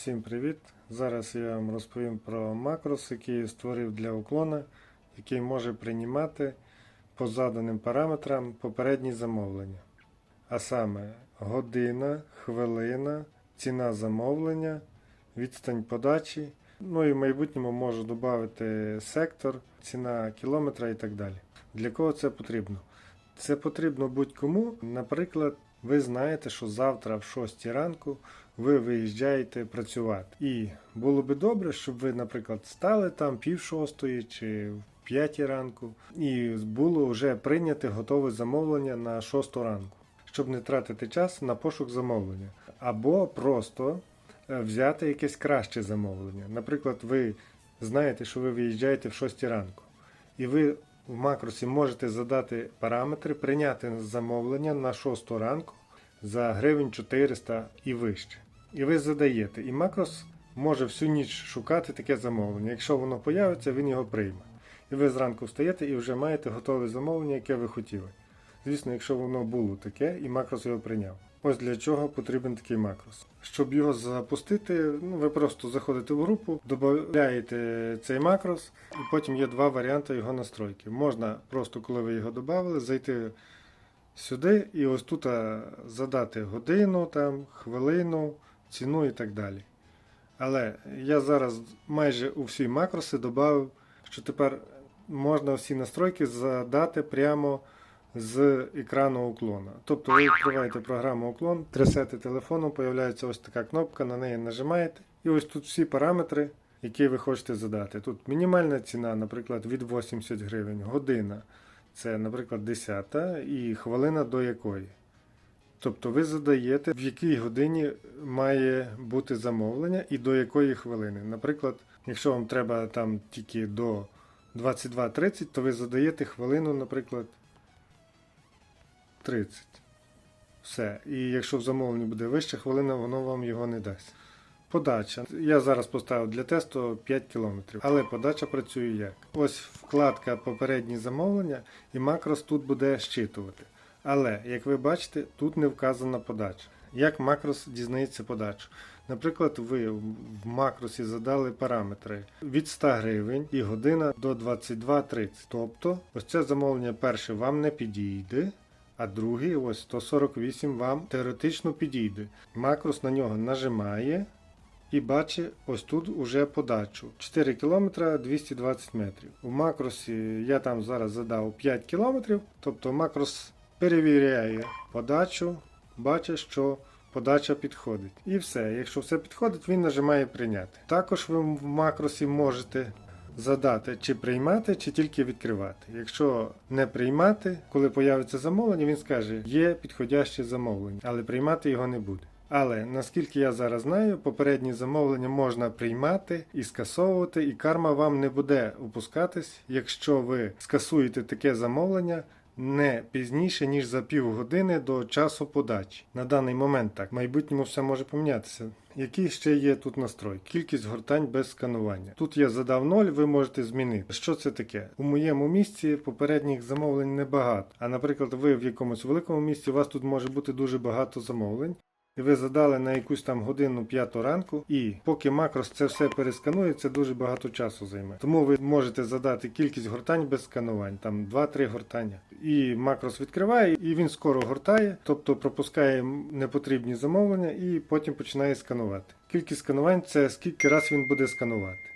Всім привіт! Зараз я вам розповім про макрос, який я створив для уклона, який може приймати по заданим параметрам попередні замовлення. А саме година, хвилина, ціна замовлення, відстань подачі. Ну і в майбутньому можу додати сектор, ціна кілометра і так далі. Для кого це потрібно? Це потрібно будь-кому. Наприклад, ви знаєте, що завтра в 6 ранку ви виїжджаєте працювати. І було би добре, щоб ви, наприклад, стали там пів шостої чи в 5 ранку, і було вже прийняте готове замовлення на 6 ранку, щоб не тратити час на пошук замовлення. Або просто е, взяти якесь краще замовлення. Наприклад, ви знаєте, що ви виїжджаєте в 6 ранку, і ви в макросі можете задати параметри, прийняти замовлення на 6 ранку за гривень 400 і вище. І ви задаєте. І макрос може всю ніч шукати таке замовлення. Якщо воно появиться, він його прийме. І ви зранку встаєте і вже маєте готове замовлення, яке ви хотіли. Звісно, якщо воно було таке, і макрос його прийняв. Ось для чого потрібен такий макрос. Щоб його запустити, ну, ви просто заходите в групу, додаєте цей макрос, і потім є два варіанти його настройки. Можна просто, коли ви його додали, зайти сюди і ось тут задати годину, там, хвилину, ціну і так далі. Але я зараз майже у всі макроси додав, що тепер можна всі настройки задати прямо з екрану уклона. Тобто ви відкриваєте програму уклон, трясете телефоном, появляється ось така кнопка, на неї нажимаєте. І ось тут всі параметри, які ви хочете задати. Тут мінімальна ціна, наприклад, від 80 гривень, година. Це, наприклад, 10 і хвилина до якої. Тобто ви задаєте, в якій годині має бути замовлення і до якої хвилини. Наприклад, якщо вам треба там тільки до 22.30, то ви задаєте хвилину, наприклад, 30. Все. І якщо в замовленні буде вища хвилина, воно вам його не дасть. Подача. Я зараз поставив для тесту 5 км, але подача працює як? Ось вкладка попередні замовлення, і макрос тут буде щитувати. Але, як ви бачите, тут не вказана подача. Як макрос дізнається подачу? Наприклад, ви в макросі задали параметри від 100 гривень і година до 22.30. Тобто, ось це замовлення перше вам не підійде, а другий, ось 148 вам теоретично підійде. Макрос на нього нажимає і бачить ось тут уже подачу. 4 км 220 метрів. У макросі я там зараз задав 5 км, тобто макрос перевіряє подачу, бачить, що подача підходить. І все. Якщо все підходить, він нажимає прийняти. Також ви в макросі можете задати, чи приймати, чи тільки відкривати. Якщо не приймати, коли появиться замовлення, він скаже, є підходяще замовлення, але приймати його не буде. Але наскільки я зараз знаю, попередні замовлення можна приймати і скасовувати, і карма вам не буде опускатись, якщо ви скасуєте таке замовлення не пізніше, ніж за півгодини до часу подачі. На даний момент так. В майбутньому все може помінятися. Які ще є тут настрой? Кількість гортань без сканування. Тут я задав 0, ви можете змінити. Що це таке? У моєму місці попередніх замовлень небагато. А наприклад, ви в якомусь великому місці, у вас тут може бути дуже багато замовлень. І ви задали на якусь там годину п'яту ранку, і поки макрос це все пересканує, це дуже багато часу займе. Тому ви можете задати кількість гортань без сканувань, там 2-3 гортання. І макрос відкриває, і він скоро гортає, тобто пропускає непотрібні замовлення і потім починає сканувати. Кількість сканувань це скільки раз він буде сканувати.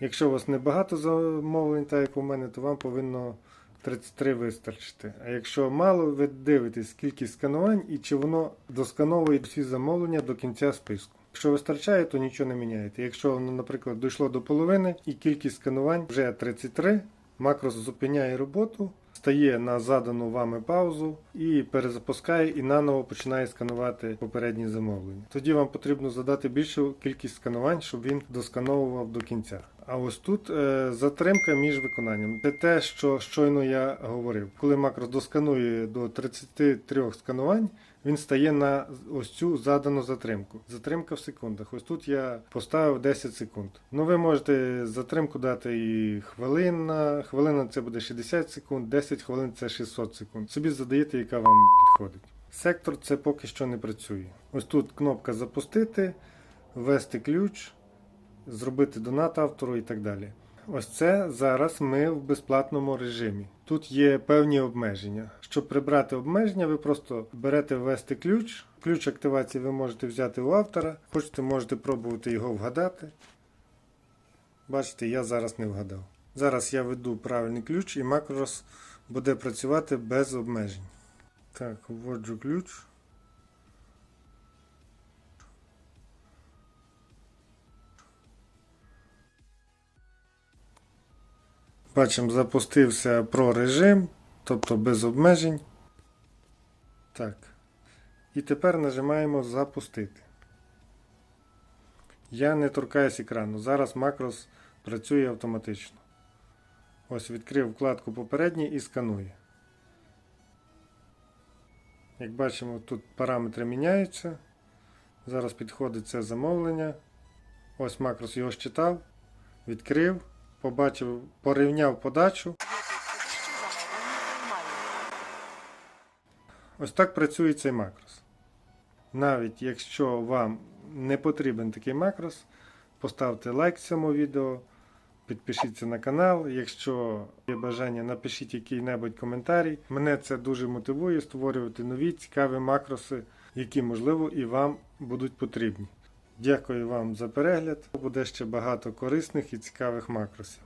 Якщо у вас небагато замовлень, так як у мене, то вам повинно 33 вистачити. А якщо мало, ви дивитесь кількість сканувань і чи воно доскановує всі замовлення до кінця списку. Якщо вистачає, то нічого не міняєте. Якщо воно, наприклад, дійшло до половини і кількість сканувань вже 33, макрос зупиняє роботу, стає на задану вами паузу і перезапускає і наново починає сканувати попередні замовлення. Тоді вам потрібно задати більшу кількість сканувань, щоб він доскановував до кінця. А ось тут е, затримка між виконанням. Це те, що щойно я говорив. Коли макрос досканує до 33 сканувань, він стає на ось цю задану затримку. Затримка в секундах. Ось тут я поставив 10 секунд. Ну ви можете затримку дати і хвилина. Хвилина це буде 60 секунд, 10 хвилин це 600 секунд. Собі задаєте, яка вам підходить. Сектор це поки що не працює. Ось тут кнопка запустити. ввести ключ, зробити донат автору і так далі. Ось це зараз ми в безплатному режимі. Тут є певні обмеження. Щоб прибрати обмеження, ви просто берете ввести ключ. Ключ активації ви можете взяти у автора. Хочете, можете пробувати його вгадати. Бачите, я зараз не вгадав. Зараз я веду правильний ключ і макрос буде працювати без обмежень. Так, вводжу ключ. Бачимо, запустився про режим, тобто без обмежень. Так. І тепер нажимаємо запустити. Я не торкаюсь екрану. Зараз макрос працює автоматично. Ось відкрив вкладку попередній і сканує. Як бачимо, тут параметри міняються. Зараз підходить це замовлення. Ось макрос його считав, відкрив, побачив, порівняв подачу. Ось так працює цей макрос. Навіть якщо вам не потрібен такий макрос, поставте лайк цьому відео, підпишіться на канал. Якщо є бажання, напишіть який-небудь коментарій. Мене це дуже мотивує створювати нові цікаві макроси, які, можливо, і вам будуть потрібні. Дякую вам за перегляд. Буде ще багато корисних і цікавих макросів.